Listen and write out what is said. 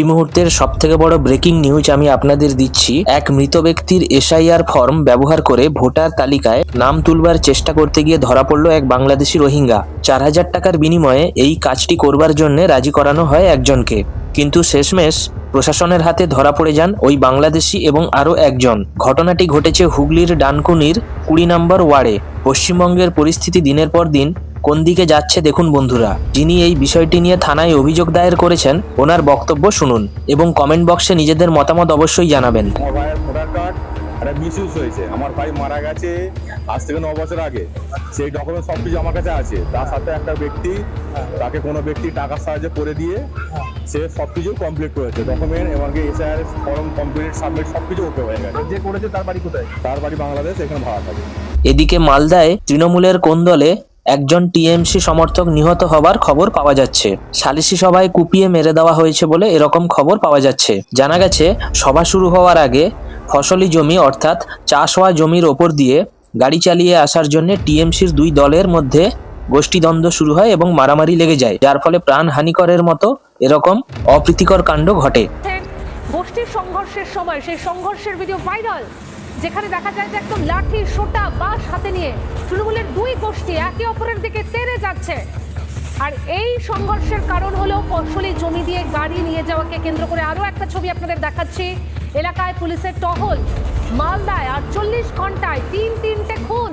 এই মুহূর্তের সব থেকে বড় ব্রেকিং নিউজ আমি আপনাদের দিচ্ছি। এক মৃত ব্যক্তির এসআইআর ফর্ম ব্যবহার করে ভোটার তালিকায় নাম তুলবার চেষ্টা করতে গিয়ে ধরা পড়ল এক বাংলাদেশি রোহিঙ্গা। চার হাজার টাকার বিনিময়ে এই কাজটি করবার জন্য রাজি করানো হয় একজনকে। কিন্তু শেষমেশ প্রশাসনের হাতে ধরা পড়ে যান ওই বাংলাদেশি এবং আরও একজন। ঘটনাটি ঘটেছে হুগলির ডানকুনির কুড়ি নম্বর ওয়ার্ডে। পশ্চিমবঙ্গের পরিস্থিতি দিনের পর দিন কোন দিকে যাচ্ছে দেখুন বন্ধুরা। যিনি এই বিষয়টি নিয়ে থানায় অভিযোগ দায়ের করেছেন ওনার বক্তব্য শুনুন এবং কমেন্ট বক্সে নিজেদের মতামত অবশ্যই জানাবেন। আমার ভোটার কার্ড একটা মিসইউজ হয়েছে। আমার ভাই মারা গেছে আজ থেকে ন বছর আগে। সেই ডকুমেন্ট সব কিছু আমার কাছে আছে। তার সাথে একটা ব্যক্তি তাকে কোনো ব্যক্তি টাকার সাহায্যে করে দিয়ে সে সব কিছু কমপ্লিট করেছে। ডকুমেন্ট এমনকি এসআইআর ফর্ম কমপ্লিট সাবমিট সব কিছু ওকে হয়ে গেছে। যে করেছে তার বাড়ি কোথায়? তার বাড়ি বাংলাদেশ এখানে ভাড়া থাকে। এদিকে মালদায় তৃণমূলের কোন দলে একজন টিএমসি সমর্থক নিহত হবার খবর পাওয়া যাচ্ছে। সালিশি সভায় কুপিয়ে মেরে দেওয়া হয়েছে বলে এরকম খবর পাওয়া যাচ্ছে। জানা গেছে, সভা শুরু হওয়ার আগে ফসলি জমি অর্থাৎ চাষ হওয়া জমির ওপর দিয়ে গাড়ি চালিয়ে আসার জন্য টিএমসির দুই দলের মধ্যে গোষ্ঠীদ্বন্দ্ব শুরু হয় এবং মারামারি লেগে যায়, যার ফলে প্রাণহানিকরের মতো এরকম অপ্রীতিকর কাণ্ড ঘটে। গোষ্ঠীর সংঘর্ষের সময়, সেই সংঘর্ষের ভিডিও ভাইরাল যেখানে দেখা যায় যে একদম লাঠি, সোটা, বাঁশ হাতে নিয়ে তৃণমূলের দুই গোষ্ঠী একে অপরের দিকে তেরে যাচ্ছে। আর এই সংঘর্ষের কারণ হলো ফসলি জমি দিয়ে গাড়ি নিয়ে যাওয়াকে কেন্দ্র করে আরও একটা ছবি আপনাদের দেখাচ্ছি। এলাকায় পুলিশের টহল, মালদায় আটচল্লিশ ঘন্টায় তিন তিনটে খুন।